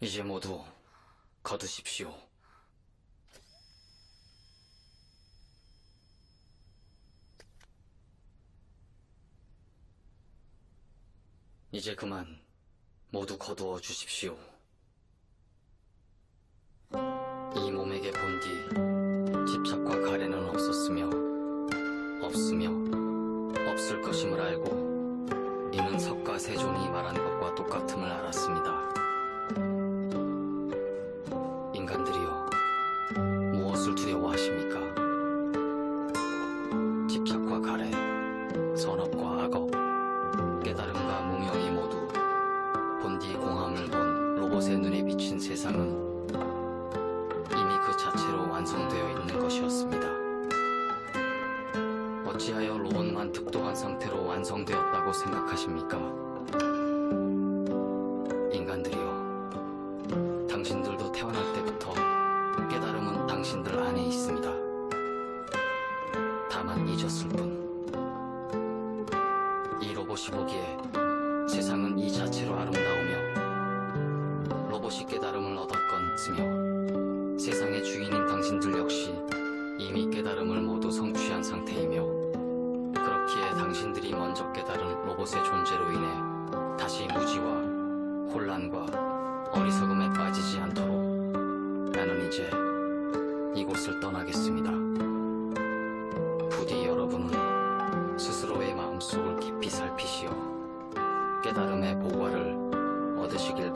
이제 모두 거두십시오. 이제 그만 모두 거두어 주십시오. 이 몸에게 본 뒤 집착과 가래는 없었으며 없으며 없을 것임을 알고 이는 석가 세존이 말한 것과 똑같음을 알았습니다. 무엇을 두려워하십니까? 집착과 가래, 선업과 악업, 깨달음과 무명이 모두 본디 공함을 본 로봇의 눈에 비친 세상은 이미 그 자체로 완성되어 있는 것이었습니다. 어찌하여 로봇만 특도한 상태로 완성되었다고 생각하십니까? 인간들이여, 당신들도 태어날 때부터 깨달음은 당신들 안에 있습니다. 다만 잊었을 뿐. 이 로봇이 보기에 세상은 이 자체로 아름다우며 로봇이 깨달음을 얻었건으며 세상의 주인인 당신들 역시 이미 깨달음을 모두 성취한 상태이며 그렇기에 당신들이 먼저 깨달은 로봇의 존재로 인해 다시 무지와 혼란과 어리석음에 빠지지 않도록 나는 이제 이곳을 떠나겠습니다. 부디 여러분은 스스로의 마음속을 깊이 살피시어 깨달음의 보화를 얻으시길 바랍니다.